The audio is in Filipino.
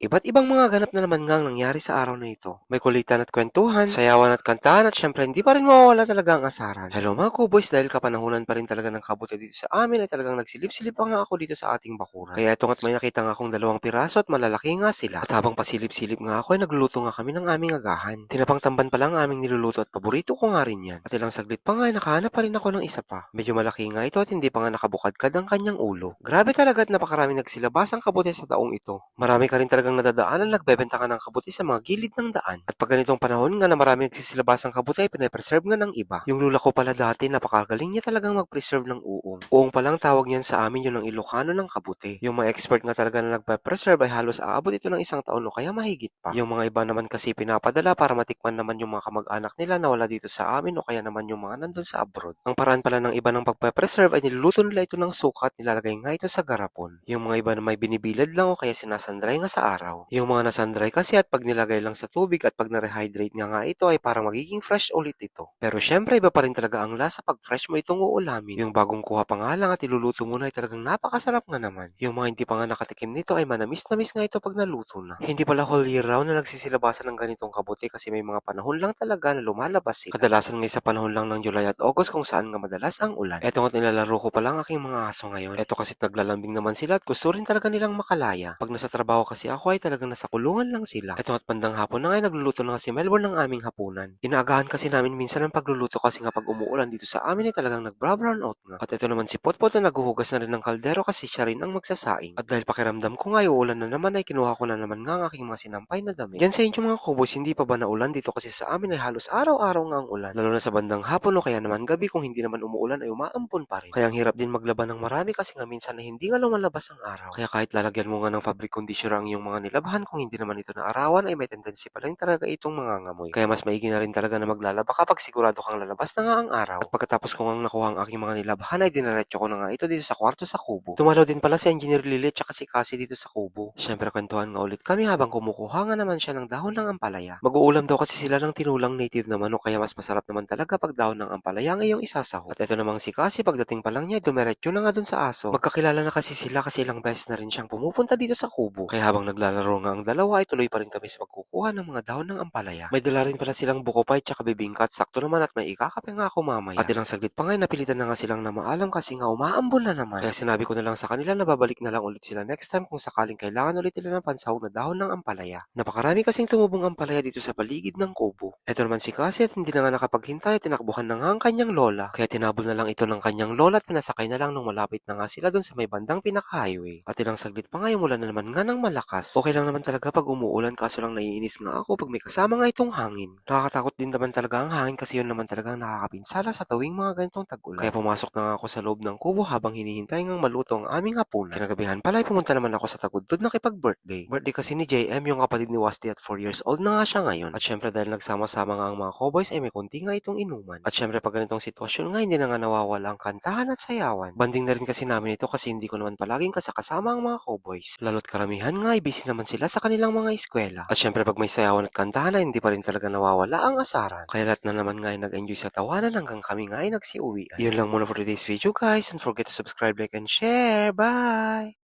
Iba't ibang mga ganap na naman nga ang nangyari sa araw na ito. May kulitan at kwentuhan, sayawan at kantahan at syempre hindi pa rin mawawala talaga ang asaran. Hello mga kuboys, dahil kapanahunan pa rin talaga ng kabuti dito sa amin ay talagang nagsilip-silip pa nga ako dito sa ating bakuran. Kaya ito nga't may nakita nga akong dalawang piraso at malalaki nga sila. At habang pasilip-silip nga ako ay nagluluto nga kami ng aming agahan. Tinapang tamban pa lang ang aming niluluto at paborito ko nga rin yan. At ilang saglit pa nga ay nakahanap pa rin ako ng isa pa. Medyo malaki nga ito at hindi pa nga nakabukadkad ang kanyang ulo. Grabe talaga at napakarami nagsilabas ang kabuti sa taong ito. Marami ka rin talagang nadadaanan nagbebenta ka ng kabuti sa mga gilid ng daan. At pag ganitong panahon nga na marami nagsisilabas ng kabuti ay pinapreserve nga ng iba. Yung lula ko pala dati napakagaling niya talagang mag-preserve ng uong. Uong palang tawag niyan sa amin yun ng Ilocano ng kabuti. Yung mga expert nga talaga na nagpe-preserve ay halos aabot ito ng isang taon o kaya mahigit pa. Yung mga iba naman kasi pinapadala para matikman naman yung mga kamag-anak nila na wala dito sa amin o kaya naman yung mga nandun sa abroad. Ang paraan pala ng iba ng pagpe-preserve ay niluluto nila ito ng suka at nilalagay nga ito sa garapon. Yung mga iba na may binibilad lang o kaya sinasandray nga sa araw. Yung mga nasandray kasi at pag nilagay lang sa tubig at pag na-rehydrate nga nga ito ay parang magiging fresh ulit ito. Pero syempre iba pa rin talaga ang lasa pag fresh mo itong uulamin. Yung bagong kuha pa nga lang at iluluto mo na ay talagang napakasarap nga naman. Yung mga hindi pa nga nakatikim nito ay manamis-namis nga ito pag naluto na. Hindi pala whole year round na nagsisilabasan ng ganitong kabuti kasi may mga panahon lang talaga na lumalabas eh. Kadalasan nga sa panahon lang ng July at August kung saan nga madalas ang ulan. Eto nga't nilalaro ko pa lang aking mga aso ngayon. Eto kasi naglalambing naman sila at gusto rin talaga nilang makalaya. Pag nasa trabaho kasi ako ay talagang nasa kulungan lang sila. Eto nga't bandang hapon na nga nagluluto na nga si Melbourne ng aming hapunan. Inaagahan kasi namin minsan ang pagluluto kasi nga pag umuulan dito sa amin ay talagang nag-brown out nga. At ito naman si Potpot na naghuhugas na rin ng kaldero kasi siya rin ang magsasaing. At dahil pakiramdam ko nga uulan na naman ay kinuha ko na naman nga ang aking mga sinampay na damit. Yan sa inyo mga kubos, hindi pa ba naulan dito kasi sa amin ay halos araw-araw nga ang ulan. Lalo na sa bandang hapon o kaya naman gabi kung hindi naman umuulan ay umaampon pa rin. Kaya ang hirap din maglaban ng marami kasi nga minsan na hindi nga lumalabas ang araw. Kaya kahit lalagyan mo nga ng fabric conditioner ang iyong mga nilabahan kung hindi naman ito na arawan ay may tendency pa rin talaga itong mga ngamoy. Kaya mas maigi na rin talaga na maglalaba kapag sigurado kang lalabas na nga ang araw. At pagkatapos ko nga nakuha ang aking mga nilabahan ay dinaretso ko na nga ito dito sa kwarto sa kubo. Dumalaw din pala si Engineer Lily at si Cassie dito sa kubo. Siyempre kwentuhan nga ulit kami habang kumukuha nga naman siya ng dahon ng ampalaya. Mag-uulam daw kasi sila ng tinulang native na manok kaya mas masarap naman talaga pag dahon ng ampalaya ang iyong isasaho. At ito namang si Cassie pagdating pa lang niya dumiretso na nga dun sa aso. Magkakilala na kasi sila kasi ilang beses na rin siyang pumupunta dito sa kubo. Kaya habang naglalaro nga ang dalawa ay tuloy pa rin kami sa pagkukuha ng mga dahon ng ampalaya. May dala rin pala silang bukopay tsaka bibingka at sakto naman at may ikakape nga ako mamaya. At ilang saglit pa nga napilitan na nga silang na maalam kasi nga umaambon na naman. Kaya sinabi ko na lang sa kanila na babalik na lang ulit sila next time kung sakaling kailangan ulit nila ng pansahog na dahon ng ampalaya. Napakarami kasing tumubong ampalaya dito sa paligid ng kubo. Ito naman si Cassie at hindi na nga nakapaghintay at tinakbuhan na nga ang kanyang lola. Kaya tinabol na lang ito ng kanyang lola at pinasakay na lang nung malapit na nga sila dun sa may bandang pinaka-highway. At ilang saglit pa nga yung mula na naman nga ng malakas. Okay lang naman talaga pag umuulan kaso lang naiinis nga ako pag may kasama nga itong hangin. Nakakatakot din naman talaga ang hangin kasi yun naman talagang nakakapinsala sa tuwing mga ganitong tag-ulan. Kaya pumasok na nga ako sa loob ng kubo habang hinihintay ngang maluto ang aming hapunan. Kinagabihan pala ay pumunta naman ako sa Tagudtod nakipag-birthday. Birthday kasi ni JM yung kapatid ni Wasti at 4 years old na nga siya ngayon. At syempre dahil nagsama-sama nga ang mga cowboys ay may konti nga itong inuman. At syempre pag ganitong sitwasyon nga hindi na nga nawawala ang kantahan at sayawan. Banding na rin kasi namin ito kasi hindi ko naman palaging kasakasama ang mga cowboys. Lalo't karamihan nga ay busy naman sila sa kanilang mga eskwela. At syempre pag may sayawan at kantahan ay hindi pa rin talaga nawawala ang asaran. Kaya lahat na naman nga ay nag-enjoy sa tawanan hanggang kami nga ay nagsiuwi. Yun lang muna for today's video guys. Don't forget to subscribe, like, and share. Bye!